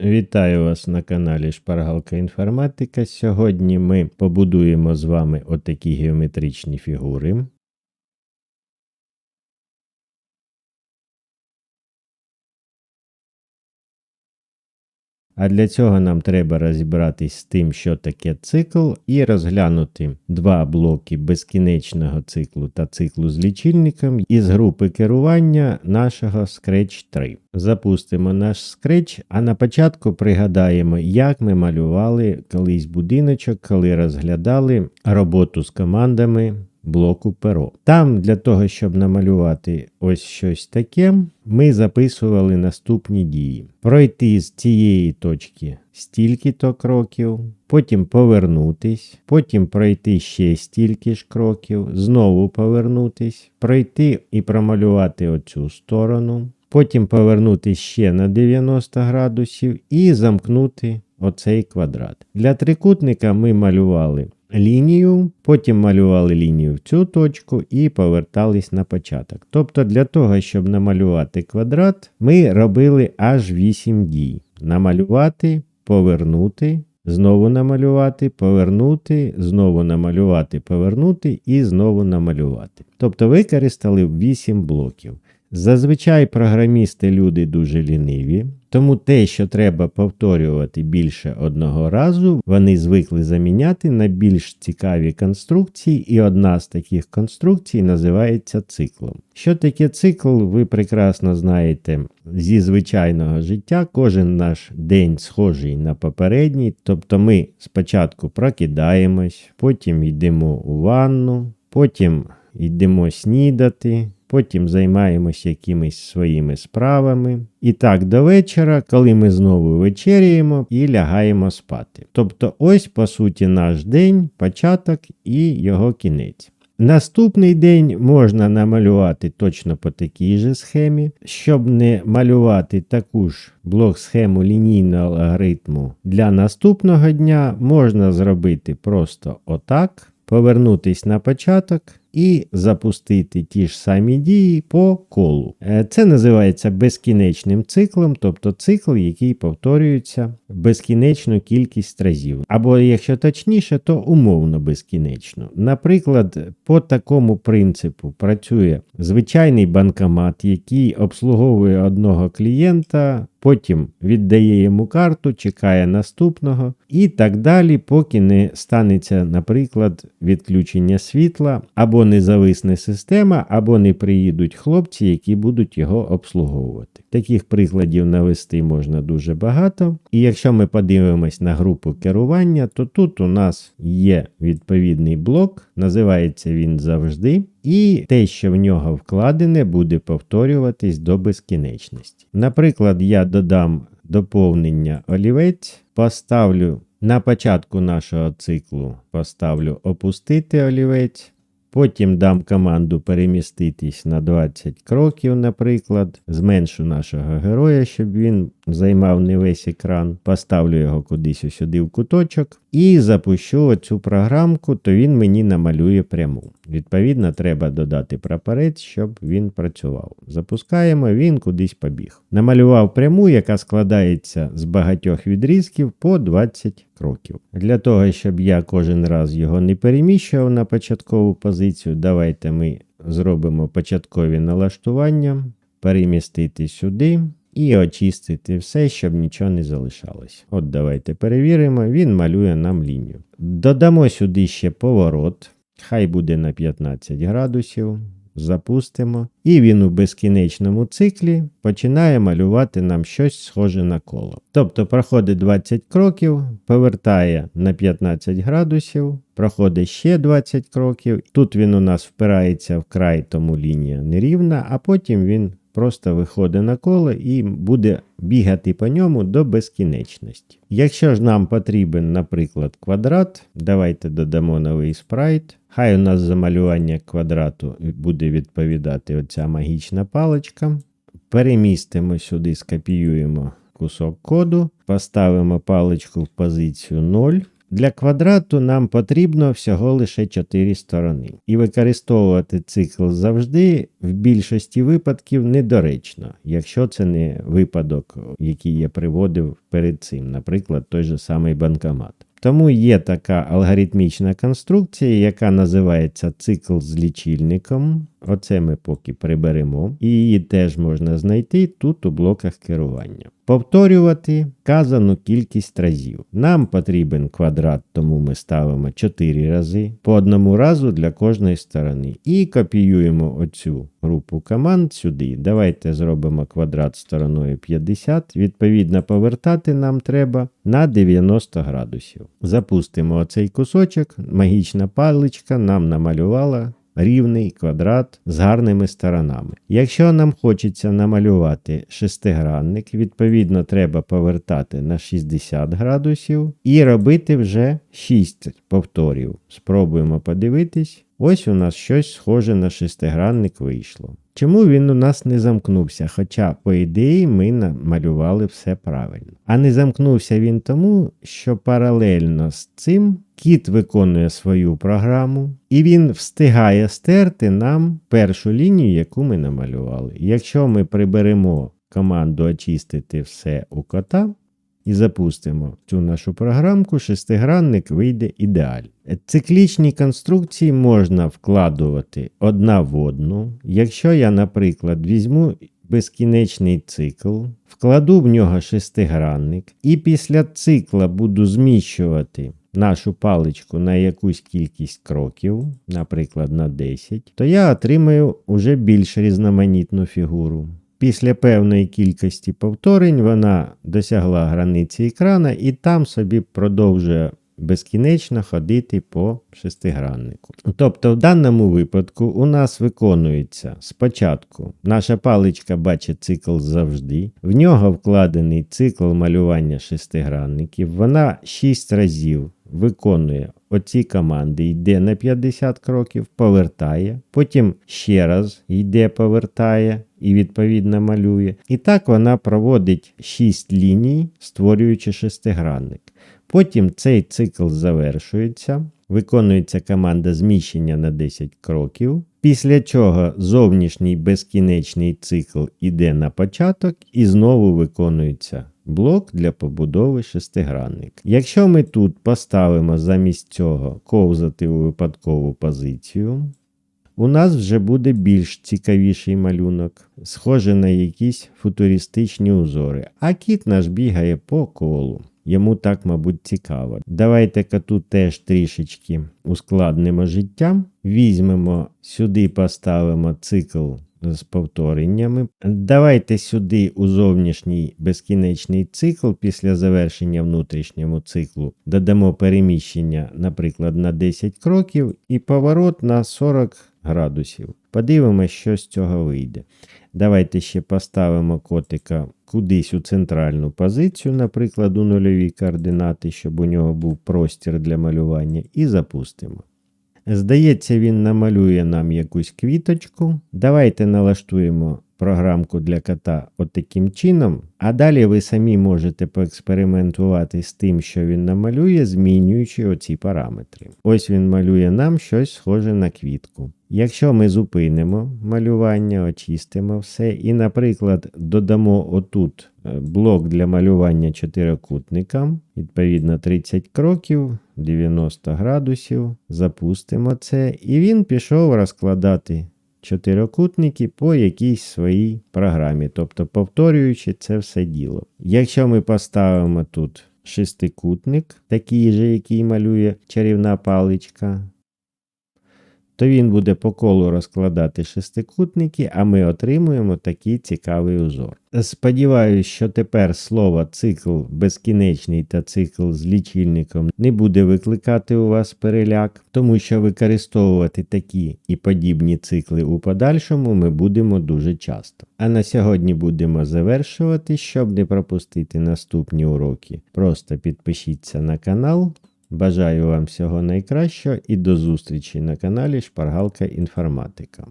Вітаю вас на каналі Шпаргалка Інформатика. Сьогодні ми побудуємо з вами отакі геометричні фігури. А для цього нам треба розібратись з тим, що таке цикл, і розглянути два блоки безкінечного циклу та циклу з лічильником із групи керування нашого Scratch 3. Запустимо наш Scratch, а на початку пригадаємо, як ми малювали колись будиночок, коли розглядали роботу з командами блоку перо. Там для того, щоб намалювати ось щось таке, ми записували наступні дії: пройти з цієї точки стільки-то кроків, потім повернутись, потім пройти ще стільки ж кроків, знову повернутись, пройти і промалювати оцю сторону. Потім повернути ще на 90 градусів і замкнути оцей квадрат. Для трикутника ми малювали лінію, потім малювали лінію в цю точку і повертались на початок. Тобто, для того, щоб намалювати квадрат, ми робили аж 8 дій: намалювати, повернути. Знову намалювати, повернути, знову намалювати, повернути і знову намалювати. Тобто використали 8 блоків. Зазвичай програмісти люди дуже ліниві, тому те, що треба повторювати більше одного разу, вони звикли заміняти на більш цікаві конструкції, і одна з таких конструкцій називається циклом. Що таке цикл, ви прекрасно знаєте зі звичайного життя. Кожен наш день схожий на попередній, тобто ми спочатку прокидаємось, потім йдемо у ванну, потім йдемо снідати потім займаємося якимись своїми справами. І так до вечора, коли ми знову вечеряємо і лягаємо спати. Тобто, ось, по суті, наш день, початок і його кінець. Наступний день можна намалювати точно по такій же схемі. Щоб не малювати таку ж блок-схему лінійного алгоритму для наступного дня, можна зробити просто отак, повернутись на початок і запустити ті ж самі дії по колу. Е, це називається безкінечним циклом, тобто цикл, який повторюється безкінечну кількість разів. Або, якщо точніше, то умовно безкінечно. Наприклад, по такому принципу працює звичайний банкомат, який обслуговує одного клієнта потім віддає йому карту, чекає наступного і так далі, поки не станеться, наприклад, відключення світла, або не зависне система, або не приїдуть хлопці, які будуть його обслуговувати. Таких прикладів навести можна дуже багато. І якщо ми подивимось на групу керування, то тут у нас є відповідний блок, називається він завжди. І те, що в нього вкладене, буде повторюватись до безкінечності. Наприклад, я додам доповнення олівець, поставлю на початку нашого циклу поставлю опустити олівець. Потім дам команду переміститись на 20 кроків, наприклад, зменшу нашого героя, щоб він займав не весь екран. Поставлю його кудись сюди в куточок і запущу оцю програмку, то він мені намалює пряму. Відповідно, треба додати прапорець, щоб він працював. Запускаємо, він кудись побіг. Намалював пряму, яка складається з багатьох відрізків по 20 кроків. Для того, щоб я кожен раз його не переміщував на початкову позицію, давайте ми зробимо початкові налаштування, перемістити сюди. І очистити все, щоб нічого не залишалось. От давайте перевіримо, він малює нам лінію. Додамо сюди ще поворот. Хай буде на 15 градусів. Запустимо. І він у безкінечному циклі починає малювати нам щось схоже на коло. Тобто проходить 20 кроків, повертає на 15 градусів, проходить ще 20 кроків. Тут він у нас впирається в край, тому лінія нерівна, а потім він просто виходить на коло і буде бігати по ньому до безкінечності. Якщо ж нам потрібен, наприклад, квадрат, давайте додамо новий спрайт. Хай у нас за малювання квадрату буде відповідати оця магічна паличка. Перемістимо сюди, скопіюємо кусок коду, поставимо паличку в позицію 0. Для квадрату нам потрібно всього лише 4 сторони. І використовувати цикл завжди в більшості випадків недоречно, якщо це не випадок, який я приводив перед цим, наприклад, той же самий банкомат. Тому є така алгоритмічна конструкція, яка називається цикл з лічильником. Оце ми поки приберемо. І її теж можна знайти тут у блоках керування. Повторювати вказану кількість разів. Нам потрібен квадрат, тому ми ставимо 4 рази по одному разу для кожної сторони. І копіюємо оцю групу команд сюди. Давайте зробимо квадрат стороною 50. Відповідно, повертати нам треба на 90 градусів. Запустимо оцей кусочок. Магічна паличка нам намалювала рівний квадрат з гарними сторонами. Якщо нам хочеться намалювати шестигранник, відповідно треба повертати на 60 градусів і робити вже 6 повторів. Спробуємо подивитись. Ось у нас щось схоже на шестигранник вийшло. Чому він у нас не замкнувся? Хоча, по ідеї, ми намалювали все правильно. А не замкнувся він тому, що паралельно з цим кіт виконує свою програму, і він встигає стерти нам першу лінію, яку ми намалювали. Якщо ми приберемо команду очистити все у кота, і запустимо цю нашу програмку, шестигранник вийде ідеально. Циклічні конструкції можна вкладувати одна в одну. Якщо я, наприклад, візьму безкінечний цикл, вкладу в нього шестигранник, і після цикла буду зміщувати нашу паличку на якусь кількість кроків, наприклад, на 10, то я отримаю уже більш різноманітну фігуру. Після певної кількості повторень вона досягла границі екрана і там собі продовжує безкінечно ходити по шестиграннику. Тобто, в даному випадку у нас виконується спочатку наша паличка бачить цикл завжди, в нього вкладений цикл малювання шестигранників, вона 6 разів виконує оці команди, йде на 50 кроків, повертає, потім ще раз йде, повертає і відповідно малює. І так вона проводить 6 ліній, створюючи шестигранник. Потім цей цикл завершується, виконується команда зміщення на 10 кроків, після чого зовнішній безкінечний цикл іде на початок і знову виконується блок для побудови шестигранника. Якщо ми тут поставимо замість цього ковзати у випадкову позицію, у нас вже буде більш цікавіший малюнок, схоже на якісь футуристичні узори, а кіт наш бігає по колу. Йому так, мабуть, цікаво. Давайте-ка тут теж трішечки ускладнимо життя. Візьмемо сюди, поставимо цикл з повтореннями. Давайте сюди у зовнішній безкінечний цикл після завершення внутрішнього циклу додамо переміщення, наприклад, на 10 кроків і поворот на 40 градусів. Подивимося, що з цього вийде. Давайте ще поставимо котика кудись у центральну позицію, наприклад, у нульові координати, щоб у нього був простір для малювання, і запустимо. Здається, він намалює нам якусь квіточку. Давайте налаштуємо програмку для кота отаким чином, а далі ви самі можете поекспериментувати з тим, що він намалює, змінюючи оці параметри. Ось він малює нам щось схоже на квітку. Якщо ми зупинимо малювання, очистимо все, і, наприклад, додамо отут е, блок для малювання чотирикутникам, відповідно 30 кроків, 90 градусів, запустимо це, і він пішов розкладати чотирикутники по якійсь своїй програмі, тобто повторюючи це все діло. Якщо ми поставимо тут шестикутник, такий же, який малює чарівна паличка, то він буде по колу розкладати шестикутники, а ми отримуємо такий цікавий узор. Сподіваюсь, що тепер слово цикл безкінечний та цикл з лічильником не буде викликати у вас переляк, тому що використовувати такі і подібні цикли у подальшому ми будемо дуже часто. А на сьогодні будемо завершувати, щоб не пропустити наступні уроки. Просто підпишіться на канал. Бажаю вам всього найкращого і до зустрічі на каналі Шпаргалка Інформатика.